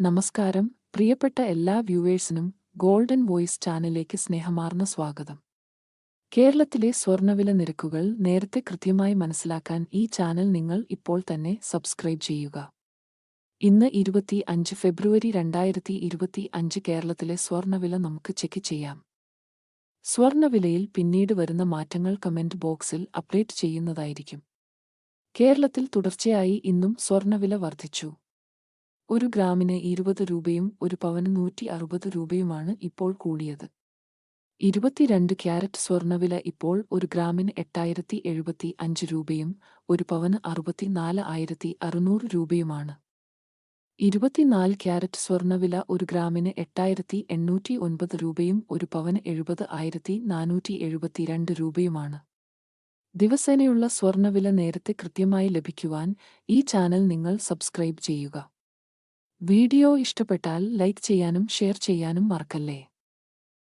നമസ്കാരം. പ്രിയപ്പെട്ട എല്ലാ വ്യൂവേഴ്സിനും ഗോൾഡൻ വോയിസ് ചാനലിലേക്ക് സ്നേഹമാർന്ന സ്വാഗതം. കേരളത്തിലെ സ്വർണവില നിരക്കുകൾ നേരത്തെ കൃത്യമായി മനസ്സിലാക്കാൻ ഈ ചാനൽ നിങ്ങൾ ഇപ്പോൾ തന്നെ സബ്സ്ക്രൈബ് ചെയ്യുക. ഇന്ന് ഇരുപത്തി അഞ്ച് ഫെബ്രുവരി രണ്ടായിരത്തി ഇരുപത്തി അഞ്ച് കേരളത്തിലെ സ്വർണവില നമുക്ക് ചെക്ക് ചെയ്യാം. സ്വർണവിലയിൽ പിന്നീട് വരുന്ന മാറ്റങ്ങൾ കമന്റ് ബോക്സിൽ അപ്ഡേറ്റ് ചെയ്യുന്നതായിരിക്കും. കേരളത്തിൽ തുടർച്ചയായി ഇന്നും സ്വർണവില വർദ്ധിച്ചു. ഒരു ഗ്രാമിന് ഇരുപത് രൂപയും ഒരു പവന് നൂറ്റി അറുപത് രൂപയുമാണ് ഇപ്പോൾ കൂടിയത്. ഇരുപത്തിരണ്ട് ക്യാരറ്റ് സ്വർണവില ഇപ്പോൾ ഒരു ഗ്രാമിന് എട്ടായിരത്തി എഴുപത്തി അഞ്ച് രൂപയും ഒരു പവന് അറുപത്തിനാല് ആയിരത്തി അറുന്നൂറ് രൂപയുമാണ്. ഇരുപത്തിനാല് ക്യാരറ്റ് സ്വർണവില ഒരു ഗ്രാമിന് എട്ടായിരത്തി എണ്ണൂറ്റി ഒൻപത് രൂപയും ഒരു പവന് എഴുപത് ആയിരത്തി നാനൂറ്റി എഴുപത്തിരണ്ട് രൂപയുമാണ്. ദിവസേനയുള്ള സ്വർണവില നേരത്തെ കൃത്യമായി ലഭിക്കുവാൻ ഈ ചാനൽ നിങ്ങൾ സബ്സ്ക്രൈബ് ചെയ്യുക. വീഡിയോ ഇഷ്ടപ്പെട്ടാൽ ലൈക്ക് ചെയ്യാനും ഷെയർ ചെയ്യാനും മറക്കല്ലേ?